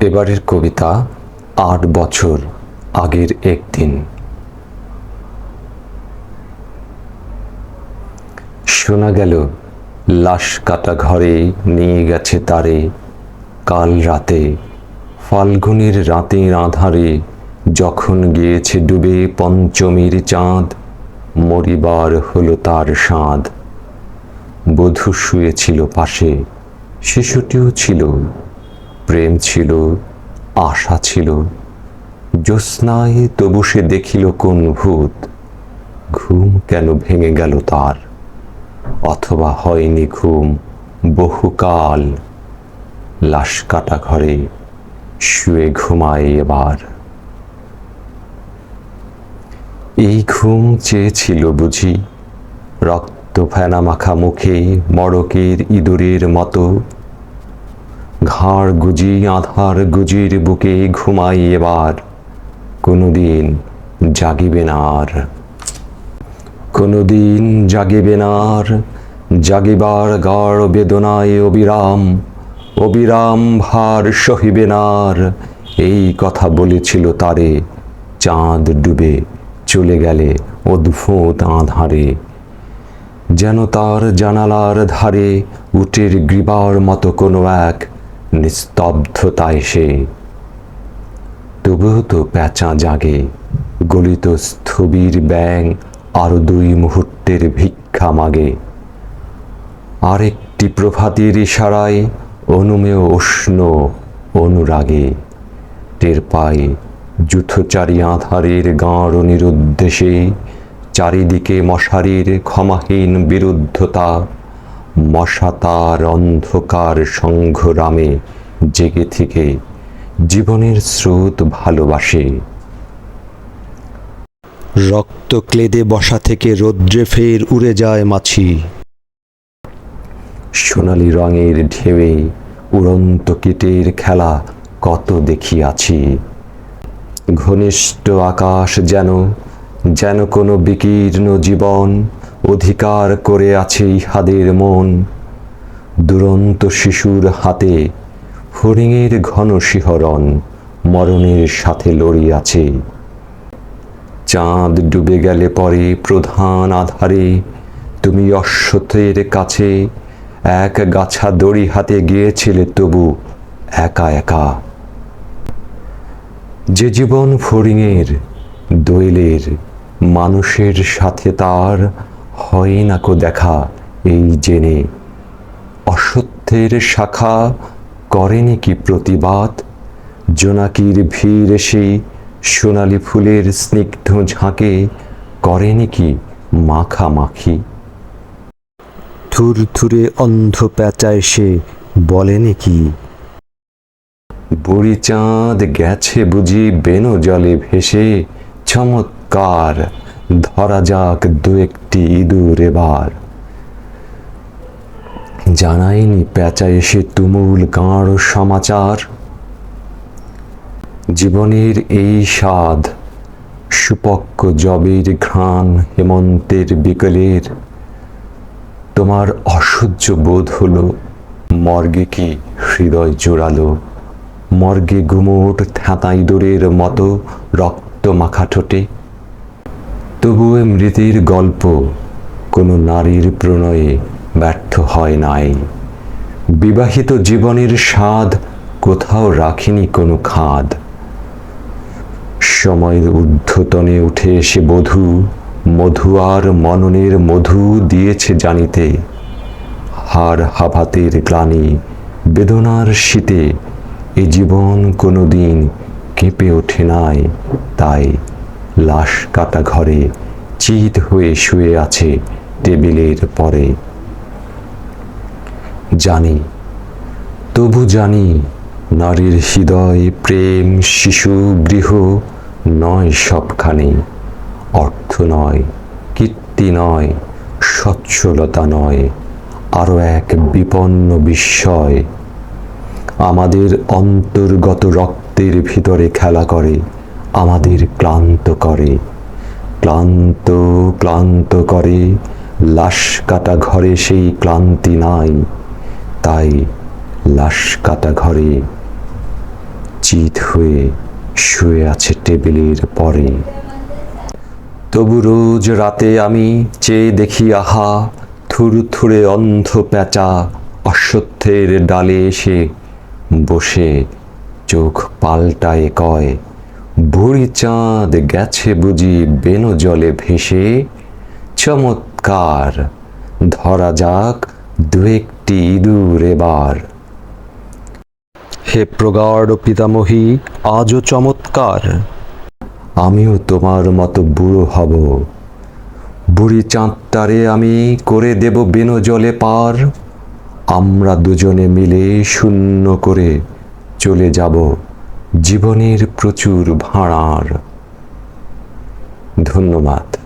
এবারের কবিতা আট বছর আগের একদিন। শোনা গেল, লাশ কাটা ঘরে নিয়ে গেছে তারে। কাল রাতে ফাল্গুনের রাতের আধারে যখন গিয়েছে ডুবে পঞ্চমীর চাঁদ, মরিবার হলো তার স্বাদ। বধূ শুয়েছিল পাশে, শিশুটিও ছিল প্রেম ছিল, আশা ছিল। জ্যোৎস্নায় তবু সে দেখিল কোন ভূত। ঘুম কেন ভেঙে গেল তার? অথবা হয়নি ঘুম বহুকাল? লাশ কাটা ঘরে শুয়ে ঘুমায় এবার। এই ঘুম চেয়েছিল বুঝি। রক্ত ফেনা মাখা মুখে মড়কের ইঁদুরের মতো ঘাড় গুজি আধার গুজির বুকে ঘুমাই এবার। কোনোদিন জাগিবে না আর। কোনোদিন জাগিবে না আর। জাগিবার গাঢ় বেদনায় অবিরাম অবিরাম ভার সহিবে না এই কথা বলেছিল তারে, চাঁদ ডুবে চলে গেলে অদ্ভুত আধারে। যেন তার জানালার ধারে উটের গ্রীবার মতো কোনো এক নিস্তব্ধতায় সে তবুও তো প্যাঁচা জাগে। গলিত স্থবির ব্যাং আরও দুই মুহূর্তের ভিক্ষা মাগে। আরেকটি প্রভাতের ইশারায় অনুমেয় উষ্ণ অনুরাগে টের পায় যুথচারী আধারের গাঁড় নিরুদ্দেশে, চারিদিকে মশারির ক্ষমাহীন বিরুদ্ধতা। মশা তার অন্ধকার সংঘরামে জেগে থেকে জীবনের স্রোত ভালোবাসে। রক্ত ক্লেদে বসা থেকে রৌদ্রে ফের উড়ে যায় মাছি। সোনালি রঙের ঢেউয়ে উড়ন্ত কীটের খেলা কত দেখিয়াছি। ঘনিষ্ঠ আকাশ যেন যেন কোনো বিকীর্ণ জীবন অধিকার করে আছে ইহাদের মন। দুরন্ত শিশুর হাতে ফড়িংয়ের ঘন শিহরণ মরণের সাথে লড়িয়াছে। চাঁদ ডুবে গেলে পরে প্রধান আধারে তুমি অশ্বত্থের কাছে এক গাছা দড়ি হাতে গিয়েছিলে তবু একা একা। যে জীবন ফড়িংয়ের দৈলের মানুষের সাথে তার হয় না কো দেখা এই জেনে। অসত্যের শাখা করেনি কি প্রতিবাদ? জোনাকির ভিড় এসে সোনালি ফুলের স্নিগ্ধ ঝাঁকে করেনি কি মাখামাখি? থুর থুরে অন্ধ প্যাঁচা এসে বলেনি কি? বুড়ি চাঁদ গেছে বুঝি বেনো জলে ভেসে, চমৎকার ধরা যাক দু একটি ইঁদুর এবার। জানায়নি প্যাঁচা এসে তুমুল গাঁড় সমাচার। জীবনের এই স্বাদ, সুপক্ক জবের ঘ্রাণ হেমন্তের বিকেলের। তোমার অসহ্য বোধ হলো, মর্গে কি হৃদয় জোড়ালো? মর্গে গুমোট থ্যাঁতা ইঁদুরের মতো রক্ত মাখা ঠোঁটে। তবুও মৃতের গল্প কোনো নারীর প্রণয়ে ব্যর্থ হয় নাই। বিবাহিত জীবনের স্বাদ কোথাও রাখিনি কোনো খাদ। সময়ের ঊর্ধ্বতনে উঠে এসে বধূ, মধু আর মননের মধু দিয়েছে জানিতে। হার হাভাতের গ্লানি বেদনার শীতে এ জীবন কোনো দিন কেঁপে ওঠে নাই, তাই লাশ কাটা ঘরে চিত হয়ে শুয়ে আছে টেবিলের পরে। জানি, তবু জানি নারীর হৃদয় প্রেম, শিশু, গৃহ নয় সবখানে। অর্থ নয়, কীর্তি নয়, সচ্ছলতা নয় আরও এক বিপন্ন বিস্ময়। আমাদের অন্তর্গত রক্তের ভিতরে খেলা করে। আমাদের ক্লান্ত করে। ক্লান্ত ক্লান্ত করে। লাশ কাটা ঘরে সেই ক্লান্তি নাই। তাই লাশ কাটা ঘরে চিত হয়ে শুয়ে আছে টেবিলের পরে। তবু রোজ রাতে আমি চেয়ে দেখি আহা থুরু থুরথুরে অন্ধ প্যাঁচা অশ্বত্থের ডালে এসে বসে চোখ পাল্টায় কয় বুড়ি চাঁদ গেছে বুঝি বেনো জলে ভেসে। চমৎকার, ধরা যাক দু একটি ইঁদুর এবার। হে প্রগাঢ় পিতামহী, আজও চমৎকার। আমিও তোমার মতো বুড়ো হব। বুড়ি চাঁদটারে আমি করে দেব বেনো জলে পার। আমরা দুজনে মিলে শূন্য করে চলে যাব। জীবনের প্রচুর ভাঁড়ার। ধন্যবাদ।